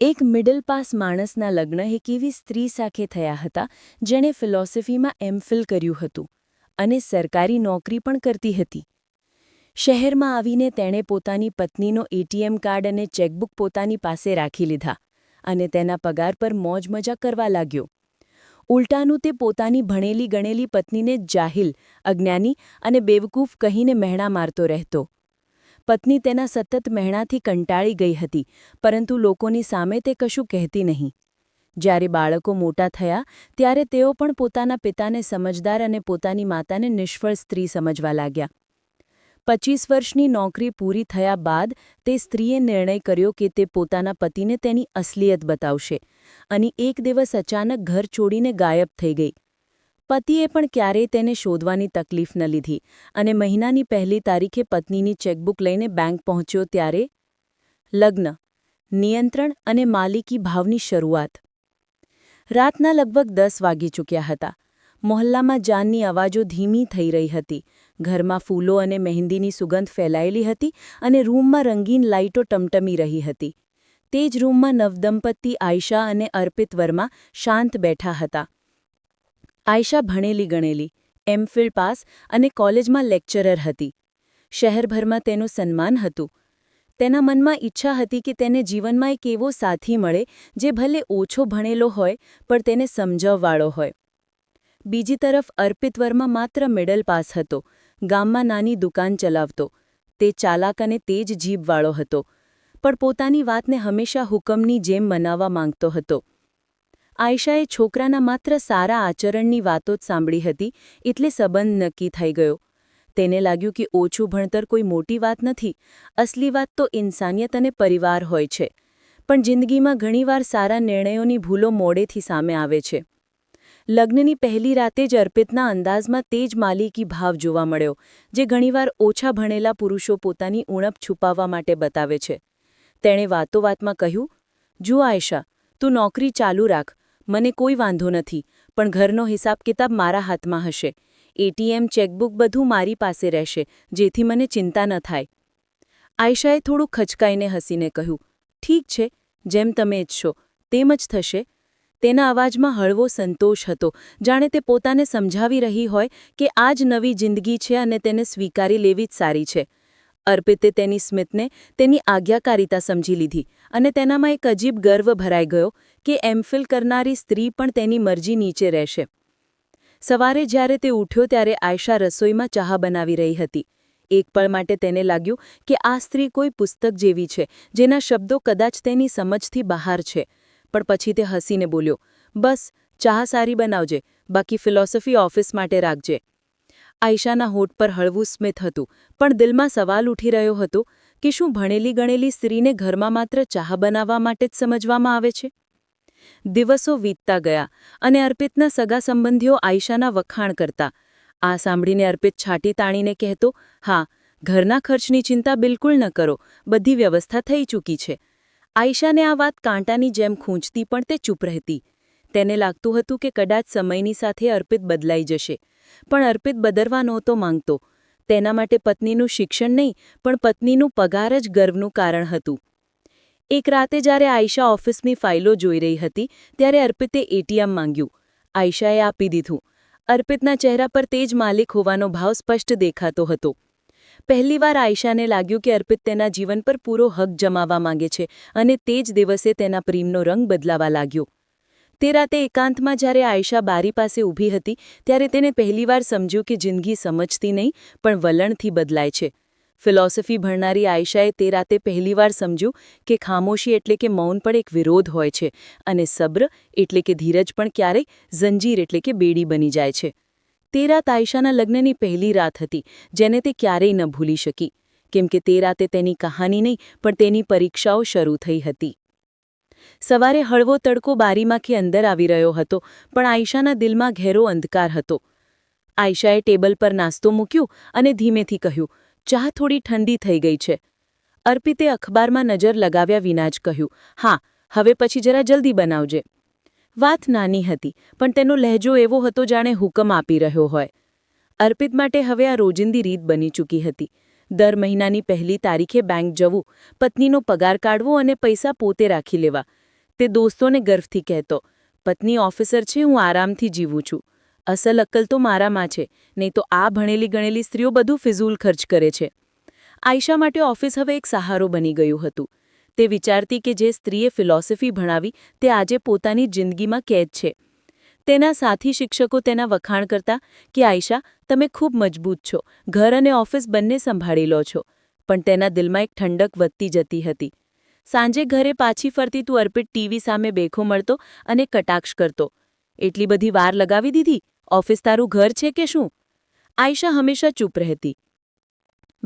એક middle pass માણસના લગ્ન એક એવી સ્ત્રી સાથે થયા હતા, જેણે ફિલોસોફીમાં એમફિલ કર્યું હતું અને સરકારી નોકરી પણ કરતી હતી. શહેરમાં આવીને તેણે પોતાની પત્નીનો એટીએમ કાર્ડ અને ચેકબુક પોતાની પાસે રાખી લીધા અને તેના પગાર પર મોજ મજા કરવા લાગ્યો. ઉલટાનું તે પોતાની ભણેલી ગણેલી પત્નીને જાહિલ, અજ્ઞાની અને બેવકૂફ કહીને મહેણા મારતો રહેતો. પત્ની તેના સતત મહેણાથી કંટાળી ગઈ હતી, પરંતુ લોકોની સામે તે કશું કહેતી નહીં. જ્યારે બાળકો મોટા થયા, ત્યારે તેઓ પણ પોતાના પિતાને સમજદાર અને પોતાની માતાને નિષ્ફળ સ્ત્રી સમજવા લાગ્યા. પચીસ વર્ષની નોકરી પૂરી થયા બાદ, તે સ્ત્રીએ નિર્ણય કર્યો કે તે પોતાના પતિને તેની અસલિયત બતાવશે, અને એક દિવસ અચાનક ઘર છોડીને ગાયબ થઈ ગઈ. પતિએ પણ ક્યારેય તેને શોધવાની તકલીફ ન લીધી અને મહિનાની પહેલી તારીખે પત્નીની ચેકબુક લઈને બેંક પહોંચ્યો ત્યારે લગ્ન, નિયંત્રણ અને માલિકી ભાવની શરૂઆત. રાતના લગભગ દસ વાગી ચૂક્યા હતા. મોહલ્લામાં જાનની અવાજો ધીમી થઈ રહી હતી. ઘરમાં ફૂલો અને મહેંદીની સુગંધ ફેલાયેલી હતી અને રૂમમાં રંગીન લાઇટો ટમટમી રહી હતી. તે જ રૂમમાં નવદંપતિ, આયશા અને અર્પિત વર્મા શાંત બેઠા હતા. આયશા ભણેલી ગણેલી એમફિલ પાસ અને કોલેજમાં લેક્ચરર હતી. શહેરભરમાં તેનું સન્માન હતું. તેના મનમાં ઈચ્છા હતી કે તેને જીવનમાં એક એવો સાથી મળે જે ભલે ઓછો ભણેલો હોય, પણ તેને સમજવવાળો હોય. બીજી તરફ અર્પિત વર્મા માત્ર મિડલ પાસ હતો, ગામમાં નાની દુકાન ચલાવતો, તે ચાલાક અને તેજ જીભવાળો હતો, પણ પોતાની વાતને હંમેશા હુકમની જેમ મનાવવા માંગતો હતો. આયશાએ છોકરાના માત્ર સારા આચરણની વાતો જ સાંભળી હતી, એટલે સંબંધ નક્કી થઈ ગયો. તેને લાગ્યું કે ઓછું ભણતર કોઈ મોટી વાત નથી, અસલી વાત તો ઇન્સાનિયત અને પરિવાર હોય છે. પણ જિંદગીમાં ઘણીવાર સારા નિર્ણયોની ભૂલો મોડેથી સામે આવે છે. લગ્નની પહેલી રાતે જ અર્પિતના અંદાજમાં તે જ માલિકી ભાવ જોવા મળ્યો, જે ઘણીવાર ઓછા ભણેલા પુરુષો પોતાની ઉણપ છુપાવવા માટે બતાવે છે. તેણે વાતો વાતમાં કહ્યું, જુઓ આયશા, તું નોકરી ચાલુ રાખ. મને કોઈ વાંધો નથી, પણ ઘરનો હિસાબ કિતાબ મારા હાથમાં હશે. એટીએમ ચેકબુક બધું મારી પાસે રહેશે, જેથી મને ચિંતા ન થાય. આયશાએ થોડું ખચકાઈને હસીને કહ્યું, ઠીક છે, જેમ તમે ઈચ્છો તેમ જ થશે. તેના અવાજમાં હળવો સંતોષ હતો, જાણે તે પોતાને સમજાવી રહી હોય કે આ જ નવી જિંદગી છે અને તેને સ્વીકારી લેવી જ સારી છે. અર્પિતે તેની સ્મિતને તેની આજ્ઞાકારિતા સમજી લીધી. અને તેનામાં એક અજીબ ગર્વ ભરાઈ ગયો કે એમફિલ કરનારી સ્ત્રી પણ તેની મરજી નીચે રહેશે. સવારે જ્યારે તે ઉઠ્યો ત્યારે આયશા રસોઈમાં ચાહ બનાવી રહી હતી. એક પળ માટે તેને લાગ્યું કે આ સ્ત્રી કોઈ પુસ્તક જેવી છે, જેના શબ્દો કદાચ તેની સમજથી બહાર છે. પણ પછી તે હસીને બોલ્યો, બસ, ચાહ સારી બનાવજે, બાકી ફિલોસોફી ઓફિસ માટે રાખજે. આયશાના હોઠ પર હળવું સ્મિત હતું, પણ દિલમાં સવાલ ઉઠી રહ્યો હતો કે શું ભણેલી ગણેલી સ્ત્રીને ઘરમાં માત્ર ચાહ બનાવવા માટે જ સમજવામાં આવે છે? દિવસો વીતતા ગયા અને અર્પિતના સગા સંબંધીઓ આયશાના વખાણ કરતા. આ સાંભળીને અર્પિત છાટી તાણીને કહેતો, હા, ઘરના ખર્ચની ચિંતા બિલકુલ ન કરો, બધી વ્યવસ્થા થઈ ચૂકી છે. આયશાને આ વાત કાંટાની જેમ ખૂંચતી પણ તે ચૂપ રહેતી. તેને લાગતું હતું કે કદાચ સમયની સાથે અર્પિત બદલાઈ જશે. પણ અર્પિત બદરવા નહોતો માંગતો. તેના માટે પત્નીનું શિક્ષણ નહીં, પણ પત્નીનું પગાર જ ગર્વનું કારણ હતું. એક રાતે જ્યારે આયશા ઓફિસની ફાઇલો જોઈ રહી હતી, ત્યારે અર્પિતે એટીએમ માંગ્યું. આયશાએ આપી દીધું. અર્પિતના ચહેરા પર તે જ માલિક હોવાનો ભાવ સ્પષ્ટ દેખાતો હતો. પહેલીવાર આયશાને લાગ્યું કે અર્પિત તેના જીવન પર પૂરો હક જમાવવા માંગે છે અને તે જ દિવસે તેના પ્રેમનો રંગ બદલાવા લાગ્યો. તે રાતે એકાંતમાં જ્યારે આયશા બારી પાસે ઊભી હતી, ત્યારે તેને પહેલીવાર સમજ્યું કે જિંદગી સમજતી નહીં, પણ વલણથી બદલાય છે. ફિલોસોફી ભણનારી આયશાએ તે રાતે પહેલીવાર સમજ્યું કે ખામોશી એટલે કે મૌન પણ એક વિરોધ હોય છે અને સબ્ર એટલે કે ધીરજ પણ ક્યારેક જંજીર એટલે કે બેડી બની જાય છે. તે રાત આયશાના લગ્નની પહેલી રાત હતી, જેને તે ક્યારેય ન ભૂલી શકી. કેમ કે તે રાતે તેની કહાની નહીં, પણ તેની પરીક્ષાઓ શરૂ થઈ હતી. સવારે હળવો તડકો બારીમાંથી અંદર આવી રહ્યો હતો, પણ આયશાના દિલમાં ઘેરો અંધકાર હતો. આયશાએ ટેબલ પર નાસ્તો મૂક્યો અને ધીમેથી કહ્યું ચા થોડી ઠંડી થઈ ગઈ છે. અર્પિતે અખબારમાં નજર લગાવ્યા વિના જ કહ્યું, હા, હવે પછી જરા જલ્દી બનાવજે. વાત નાની હતી, પણ તેનો લહેજો એવો હતો જાણે હુકમ આપી રહ્યો હોય. અર્પિત માટે હવે આ રોજિંદી રીત બની ચૂકી હતી. દર મહિનાની પહેલી તારીખે બેંક જવું, પત્નીનો પગાર કાઢવો અને પૈસા પોતે રાખી લેવા. તે દોસ્તોને ગર્વથી કહેતો, પત્ની ઓફિસર છે, હું આરામથી જીવું છું. અસલ અક્કલ તો મારામાં છે, નહીં તો આ ભણેલી ગણેલી સ્ત્રીઓ બધું ફિઝૂલ ખર્ચ કરે છે. આયશા માટે ઓફિસ હવે એક સહારો બની ગયું હતું. તે વિચારતી કે જે સ્ત્રીએ ફિલોસોફી ભણાવી, તે આજે પોતાની જિંદગીમાં કેદ છે. તેના સાથી શિક્ષકો તેના વખાણ કરતા કે, આયશા, તમે ખૂબ મજબૂત છો. ઘર અને ઓફિસ બંને સંભાળી લો છો. પણ તેના દિલમાં એક ઠંડક વધતી જતી હતી. સાંજે ઘરે પાછી ફરતી તું અર્પિત ટીવી સામે બેખો મળતો અને કટાક્ષ કરતો. એટલી બધી વાર લગાવી દીધી? ઓફિસ તારું ઘર છે કે શું? આયશા હંમેશા ચૂપ રહેતી.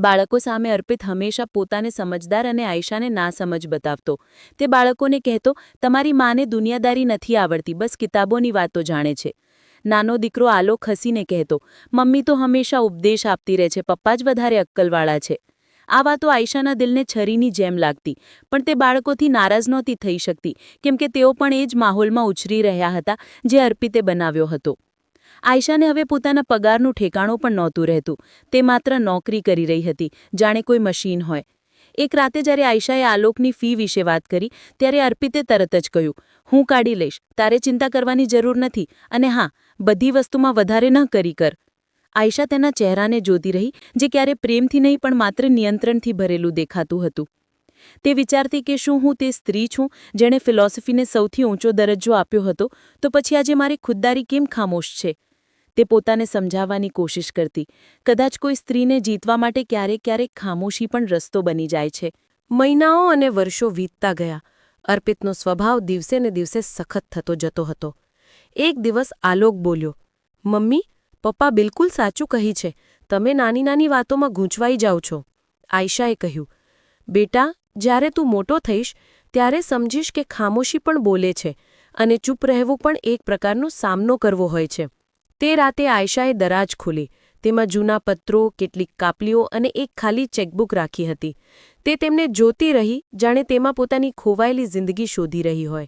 બાળકો સામે અર્પિત હંમેશા પોતાને સમજદાર અને આયશાને ના સમજ બતાવતો. તે બાળકોને કહેતો, તમારી માને દુનિયાદારી નથી આવડતી, બસ કિતાબોની વાતો જાણે છે. નાનો દીકરો આલોક હસીને કહેતો, મમ્મી તો હંમેશા ઉપદેશ આપતી રહે છે, પપ્પા જ વધારે અક્કલવાળા છે. આ વાતો આયશાના દિલને છરીની જેમ લાગતી, પણ તે બાળકોથી નારાજ નહોતી થઈ શકતી, કેમ કે તેઓ પણ એ જ માહોલમાં ઉછરી રહ્યા હતા, જે અર્પિતે બનાવ્યો હતો. આયશાને હવે પોતાના પગારનું ઠેકાણું પણ નહોતું રહેતું. તે માત્ર નોકરી કરી રહી હતી. જાણે કોઈ મશીન હોય. એક રાતે જ્યારે આયશાએ આલોકની ફી વિશે વાત કરી, ત્યારે અર્પિતે તરત જ કહ્યું, હું કાઢી લઈશ. તારે ચિંતા કરવાની જરૂર નથી. અને હા, બધી વસ્તુમાં વધારે ન કરી કર. આયશા તેના ચહેરાને જોતી રહી, જે ક્યારે પ્રેમથી નહીં, પણ માત્ર નિયંત્રણથી ભરેલું દેખાતું હતું. તે વિચારતી કે શું હું તે સ્ત્રી છું, જેણે ફિલોસોફીને સૌથી ઊંચો દરજ્જો આપ્યો હતો, તો પછી આજે મારી ખુદદારી કેમ ખામોશ છે? તે પોતાને સમજાવવાની કોશિશ કરતી. કદાચ કોઈ સ્ત્રીને જીતવા માટે ક્યારેક ક્યારેક ખામોશી પણ રસ્તો બની જાય છે. મહિનાઓ અને વર્ષો વીતતા ગયા. અર્પિતનો સ્વભાવ દિવસે ને દિવસે સખત થતો જતો હતો. એક દિવસ આલોક બોલ્યો, મમ્મી, પપ્પા બિલકુલ સાચું કહી છે. તમે નાની નાની વાતોમાં ગૂંચવાઈ જાઓ છો. આયશાએ કહ્યું, બેટા, જ્યારે તું મોટો થઈશ, ત્યારે સમજીશ કે ખામોશી પણ બોલે છે અને ચૂપ રહેવું પણ એક પ્રકારનો સામનો કરવો હોય છે. તે રાતે આયશાએ દરાજ ખોલી, તેમાં જૂના પત્રો, કેટલીક કાપલીઓ અને એક ખાલી ચેકબુક રાખી હતી. તે તેમને જોતી રહી, જાણે તેમાં પોતાની ખોવાયેલી જિંદગી શોધી રહી હોય.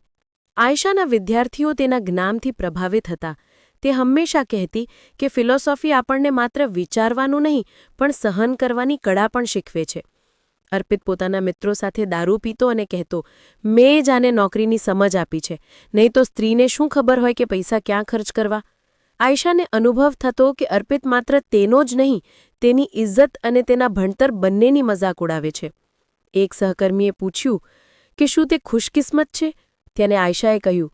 આયશાના વિદ્યાર્થીઓ તેના જ્ઞાનથી પ્રભાવિત હતા. તે હંમેશા કહેતી કે ફિલોસોફી આપણને માત્ર વિચારવાનું નહીં, પણ સહન કરવાની કળા પણ શીખવે છે. અર્પિત પોતાના મિત્રો સાથે દારૂ પીતો અને કહેતો, મેં જ આને નોકરીની સમજ આપી છે. નહીં તો સ્ત્રીને શું ખબર હોય કે પૈસા ક્યાં ખર્ચ કરવા? આયશાને અનુભવ થતો કે અર્પિત માત્ર તેનો જ નહીં, તેની ઇજ્જત અને તેના ભણતર બંનેની મજાક ઉડાવે છે. એક સહકર્મીએ પૂછ્યું, કે શું તે ખુશકિસ્મત છે? તેને આયશાએ કહ્યું,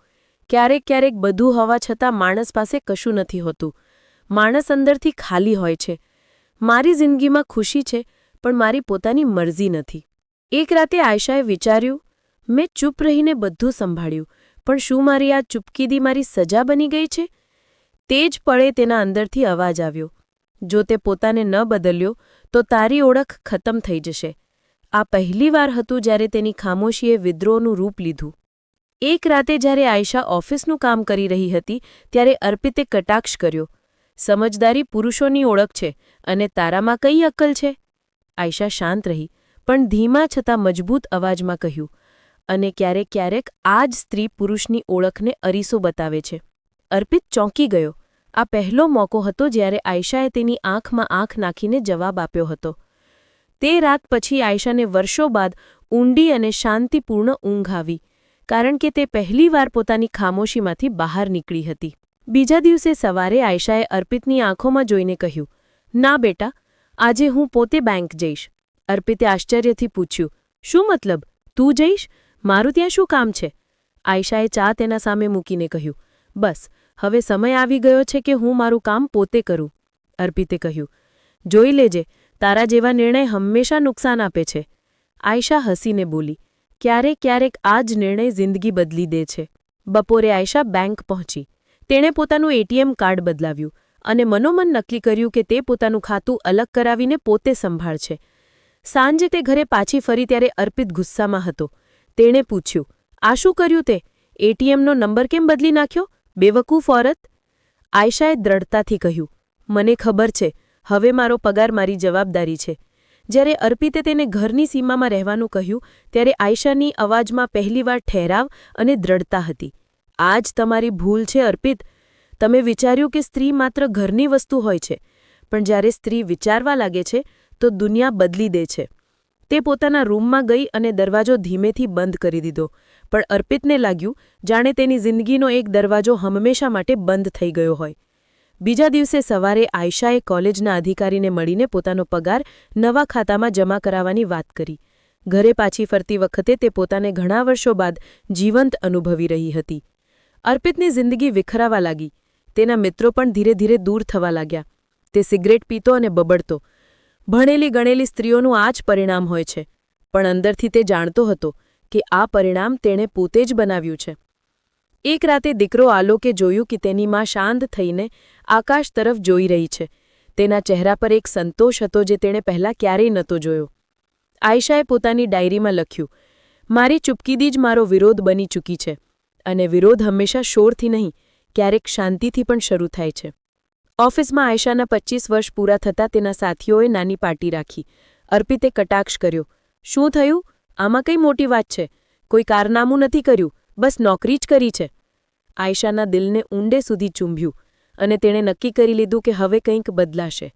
ક્યારેક ક્યારેક બધું હોવા છતાં માણસ પાસે કશું નથી હોતું. માણસ અંદરથી ખાલી હોય છે. મારી જિંદગીમાં ખુશી છે, પણ મારી પોતાની મરજી નથી. એક રાતે આયશાએ વિચાર્યું, મેં ચૂપ રહીને બધું સંભાળ્યું, પણ શું મારી આ ચૂપકીદી મારી સજા બની ગઈ છે? તે જ પળે તેના અંદરથી અવાજ આવ્યો. જો તે પોતાને ન બદલ્યો, તો તારી ઓળખ ખતમ થઈ જશે. આ પહેલીવાર હતું જ્યારે તેની ખામોશીએ વિદ્રોહનું રૂપ લીધું. એક રાતે જ્યારે આયશા ઓફિસનું કામ કરી રહી હતી, ત્યારે અર્પિતે કટાક્ષ કર્યો. સમજદારી પુરુષોની ઓળખ છે અને તારામાં કઈ અક્કલ છે? આયશા શાંત રહી, પણ ધીમા છતાં મજબૂત અવાજમાં કહ્યું, અને ક્યારેક ક્યારેક આ જ સ્ત્રી પુરુષની ઓળખને અરીસો બતાવે છે. અર્પિત ચોંકી ગયો. આ પહેલો મોકો હતો જ્યારે આયશાએ તેની આંખમાં આંખ નાખીને જવાબ આપ્યો હતો. તે રાત પછી આયશાને વર્ષો બાદ ઊંડી અને શાંતિપૂર્ણ ઊંઘ આવી, કારણ કે તે પહેલીવાર પોતાની ખામોશીમાંથી બહાર નીકળી હતી. બીજા દિવસે સવારે આયશાએ અર્પિતની આંખોમાં જોઈને કહ્યું, ના બેટા, આજે હું પોતે બેંક જઈશ. અર્પિતે આશ્ચર્યથી પૂછ્યું, શું મતલબ? તું જઈશ? મારું ત્યાં શું કામ છે? આયશાએ ચા તેના સામે મૂકીને કહ્યું બસ, હવે સમય આવી ગયો છે કે હું મારું કામ પોતે કરું, અર્પિતે કહ્યું. જોઈ લેજે, તારા જેવા નિર્ણય હંમેશા નુકસાન આપે છે. આયશા હસીને બોલી, ક્યારેક ક્યારેક આ જ નિર્ણય જિંદગી બદલી દે છે. બપોરે આયશા બેંક પહોંચી. તેણે પોતાનું એટીએમ કાર્ડ બદલાવ્યું અને મનોમન નક્કી કર્યું કે તે પોતાનું ખાતું અલગ કરાવીને પોતે સંભાળશે. સાંજે તે ઘરે પાછી ફરી ત્યારે અર્પિત ગુસ્સામાં હતો. તેણે પૂછ્યું, આ શું કર્યું તે? એટીએમનો નંબર કેમ બદલી નાખ્યો? બેવકૂફ ઓરત? આયશાએ દ્રઢતાથી કહ્યું, મને ખબર છે, હવે મારો પગાર મારી જવાબદારી છે. જ્યારે અર્પિતે તેને ઘરની સીમામાં રહેવાનું કહ્યું, ત્યારે આયશાની અવાજમાં પહેલીવાર ઠહેરાવ અને દ્રઢતા હતી. આ જ તમારી ભૂલ છે, અર્પિત. તમે વિચાર્યું કે સ્ત્રી માત્ર ઘરની વસ્તુ હોય છે, પણ જ્યારે સ્ત્રી વિચારવા લાગે છે, તો દુનિયા બદલી દે છે. તે પોતાના રૂમમાં ગઈ અને દરવાજો ધીમેથી બંધ કરી દીધો. પણ અર્પિતને લાગ્યું, જાણે તેની જિંદગીનો એક દરવાજો હંમેશા માટે બંધ થઈ ગયો હોય. બીજા દિવસે સવારે આયશાએ કોલેજના અધિકારીને મળીને પોતાનો પગાર નવા ખાતામાં જમા કરાવવાની વાત કરી. ઘરે પાછી ફરતી વખતે તે પોતાને ઘણા વર્ષો બાદ જીવંત અનુભવી રહી હતી. અર્પિતની જિંદગી વિખરાવા લાગી. તેના મિત્રો પણ ધીરે ધીરે દૂર થવા લાગ્યા. તે સિગરેટ પીતો અને બબડતો. ભણેલી ગણેલી સ્ત્રીઓનું આ જ પરિણામ હોય છે. પણ અંદરથી તે જાણતો હતો કે આ પરિણામ તેણે પોતે જ બનાવ્યું છે. એક રાતે દીકરો આલોકે જોયું કે તેની માં શાંત થઈને આકાશ તરફ જોઈ રહી છે. તેના ચહેરા પર એક સંતોષ હતો જે તેણે પહેલાં ક્યારેય નહોતો જોયો. આયશાએ પોતાની ડાયરીમાં લખ્યું, મારી ચૂપકીદી જ મારો વિરોધ બની ચૂકી છે અને વિરોધ હંમેશા શોરથી નહીં, ક્યારેક શાંતિથી પણ શરૂ થાય છે. ઓફિસમાં આયશાના પચીસ વર્ષ પૂરા થતાં તેના સાથીઓએ નાની પાર્ટી રાખી. અર્પિતે કટાક્ષ કર્યો. શું થયું? આમાં કઈ મોટી વાત છે? કોઈ કારનામું નથી કર્યું? બસ નોકરી જ કરી છે. આયશાના દિલને ઊંડે સુધી ચૂંભ્યું અને તેણે નક્કી કરી લીધું કે હવે કંઈક બદલાશે.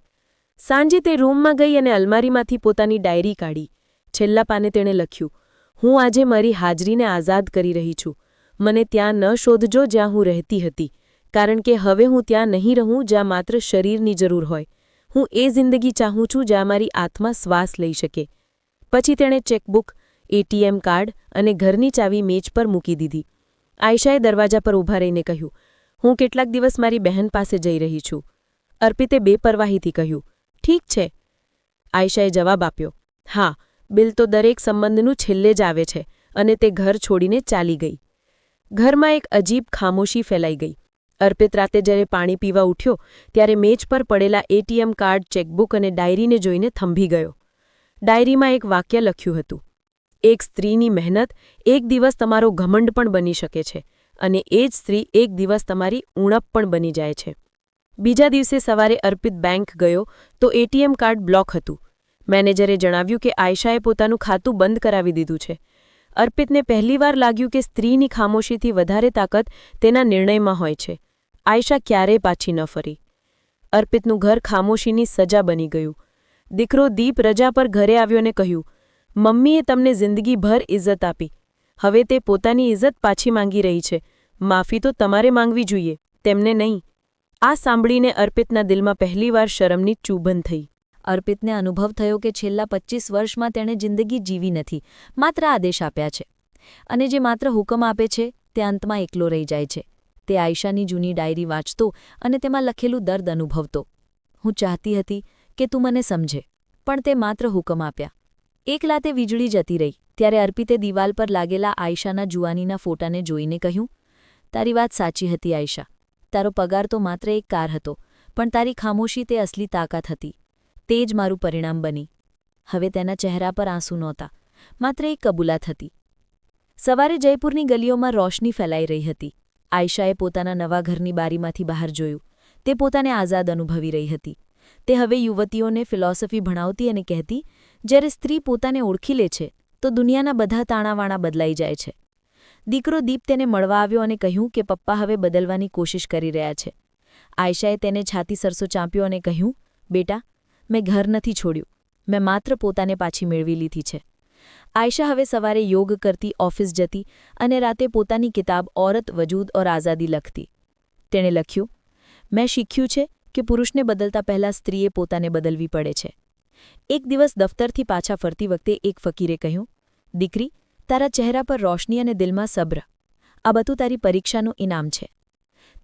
સાંજે તે રૂમમાં ગઈ અને અલમારીમાંથી પોતાની ડાયરી કાઢી. છેલ્લા પાને તેણે લખ્યું, હું આજે મારી હાજરીને આઝાદ કરી રહી છું. મને ત્યાં ન શોધજો જ્યાં હું રહેતી હતી. કારણ કે હવે હું ત્યાં નહીં રહું જ્યાં માત્ર શરીરની જરૂર હોય. હું એ જિંદગી ચાહું છું જ્યાં મારી આત્મા શ્વાસ લઈ શકે. પછી તેણે ચેકબુક, એટીએમ કાર્ડ અને ઘરની ચાવી મેચ પર મૂકી દીધી. આયશાએ દરવાજા પર ઊભા રહીને કહ્યું, હું કેટલાક દિવસ મારી બહેન પાસે જઈ રહી છું. અર્પિતે બેપરવાહીથી કહ્યું, ઠીક છે. આયશાએ જવાબ આપ્યો, હા, બિલ તો દરેક સંબંધનું છેલ્લે જ આવે છે અને તે ઘર છોડીને ચાલી ગઈ. ઘરમાં એક અજીબ ખામોશી ફેલાઈ ગઈ. અર્પિત રાતે જ્યારે પાણી પીવા ઉઠ્યો, ત્યારે મેચ પર પડેલા એટીએમ કાર્ડ, ચેકબુક અને ડાયરીને જોઈને થંભી ગયો. ડાયરીમાં એક વાક્ય લખ્યું હતું. એક સ્ત્રીની મહેનત એક દિવસ તમારો ઘમંડ પણ બની શકે છે અને એ જ સ્ત્રી એક દિવસ તમારી ઉણપ પણ બની જાય છે. બીજા દિવસે સવારે અર્પિત બેંક ગયો તો એટીએમ કાર્ડ બ્લોક હતું. મેનેજરે જણાવ્યું કે આયશાએ પોતાનું ખાતું બંધ કરાવી દીધું છે. અર્પિતને પહેલીવાર લાગ્યું કે સ્ત્રીની ખામોશીથી વધારે તાકાત તેના નિર્ણયમાં હોય છે. આયશા ક્યારેય પાછી ન ફરી. અર્પિતનું ઘર ખામોશીની સજા બની ગયું. દીકરો દીપ રજા પર ઘરે આવ્યો અને કહ્યું, મમ્મીએ તમને જિંદગીભર ઇજ્જત આપી. હવે તે પોતાની ઇજ્જત પાછી માંગી રહી છે. માફી તો તમારે માંગવી જોઈએ. તેમને નહીં. આ સાંભળીને અર્પિતના દિલમાં પહેલીવાર શરમની ચૂભન થઈ. અર્પિતને અનુભવ થયો કે છેલ્લા પચીસ વર્ષમાં તેણે જિંદગી જીવી નથી, માત્ર આદેશ આપ્યા છે. અને જે માત્ર હુકમ આપે છે, તે અંતમાં એકલો રહી જાય છે. તે આયશાની જૂની ડાયરી વાંચતો અને તેમાં લખેલું દર્દ અનુભવતો. હું ચાહતી હતી કે તું મને સમજે, પણ તે માત્ર હુકમ આપ્યા. એકલા તે વીજળી જતી રહી, ત્યારે અર્પિતે દિવાલ પર લાગેલા આયશાના જુવાનીના ફોટાને જોઈને કહ્યું, તારી વાત સાચી હતી, આયશા. તારો પગાર તો માત્ર એક કાર હતો, પણ તારી ખામોશી તે અસલી તાકાત હતી. તે જ મારું પરિણામ બની. હવે તેના ચહેરા પર આંસુ નહોતા. માત્ર એક કબૂલાત હતી. સવારે જયપુરની ગલીઓમાં રોશની ફેલાઈ રહી હતી. આયશાએ પોતાના નવા ઘરની બારીમાંથી બહાર જોયું. તે પોતાને આઝાદ અનુભવી રહી હતી. તે હવે યુવતીઓને ફિલોસોફી ભણાવતી અને કહેતી, જ્યારે સ્ત્રી પોતાને ઓળખી લે છે, તો દુનિયાના બધા તાણાવાણા બદલાઈ જાય છે. દીકરો દીપ તેને મળવા આવ્યો અને કહ્યું કે પપ્પા હવે બદલવાની કોશિશ કરી રહ્યા છે. આયશાએ તેને છાતી સરસો ચાંપ્યો અને કહ્યું, બેટા, મેં ઘર નથી છોડ્યું. મેં માત્ર પોતાને પાછી મેળવી લીધી છે. આયશા હવે સવારે યોગ કરતી ઓફિસ જતી અને રાતે પોતાની કિતાબ ઓરત વજૂદ ઓર આઝાદી લખતી. તેણે લખ્યું, મેં શીખ્યું છે કે પુરુષને બદલતા પહેલાં સ્ત્રીએ પોતાને બદલવી પડે છે. એક દિવસ દફતરથી પાછા ફરતી વખતે એક ફકીરે કહ્યું, દીકરી, તારા ચહેરા પર રોશની અને દિલમાં સબ્ર. આ બધું તારી પરીક્ષાનું ઇનામ છે.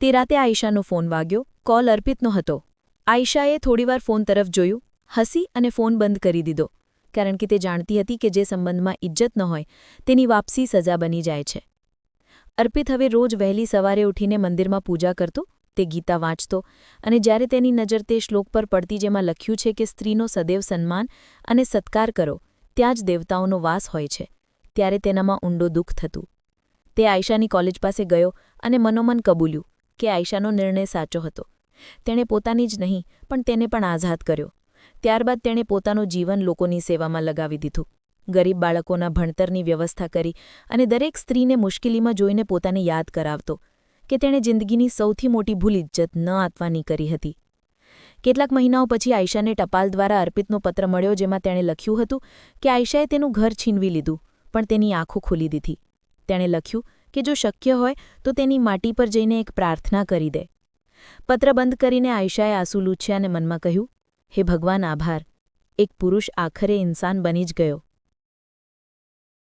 તે રાતે આયશાનો ફોન વાગ્યો, કોલ અર્પિતનો હતો. આયશાએ થોડીવાર ફોન તરફ જોયું, હસી અને ફોન બંધ કરી દીધો. કારણ કે તે જાણતી હતી કે જે સંબંધમાં ઇજ્જત ન હોય, તેની વાપસી સજા બની જાય છે. અર્પિત હવે રોજ વહેલી સવારે ઉઠીને મંદિરમાં પૂજા કરતો, તે ગીતા વાંચતો અને જ્યારે તેની નજર તે શ્લોક પર પડતી જેમાં લખ્યું છે કે સ્ત્રીનો સદૈવ સન્માન અને સત્કાર કરો, ત્યાં જ દેવતાઓનો વાસ હોય છે. ત્યારે તેનામાં ઊંડો દુઃખ થતું. તે આયશાની કોલેજ પાસે ગયો અને મનોમન કબૂલ્યું કે આયશાનો નિર્ણય સાચો હતો. તેણે પોતાની જ નહીં, પણ તેને પણ આઝાદ કર્યો. ત્યારબાદ તેણે પોતાનું જીવન લોકોની સેવામાં લગાવી દીધું. ગરીબ બાળકોના ભણતરની વ્યવસ્થા કરી અને દરેક સ્ત્રીને મુશ્કેલીમાં જોઈને પોતાને યાદ કરાવતો કે તેણે જિંદગીની સૌથી મોટી ભૂલ ઇજ્જત ન આપવાની કરી હતી. કેટલાક મહિનાઓ પછી આયશાને ટપાલ દ્વારા અર્પિતનો પત્ર મળ્યો જેમાં તેણે લખ્યું હતું કે આયશાએ તેનું ઘર છીનવી લીધું, પણ તેની આંખો ખોલી દીધી. તેણે લખ્યું કે જો શક્ય હોય તો તેની માટી પર જઈને એક પ્રાર્થના કરી દે. પત્ર બંધ કરીને આયશાએ આંસુ લૂછ્યા અને મનમાં કહ્યું હે ભગવાન આભાર એક પુરુષ આખરે ઇન્સાન બની જ ગયો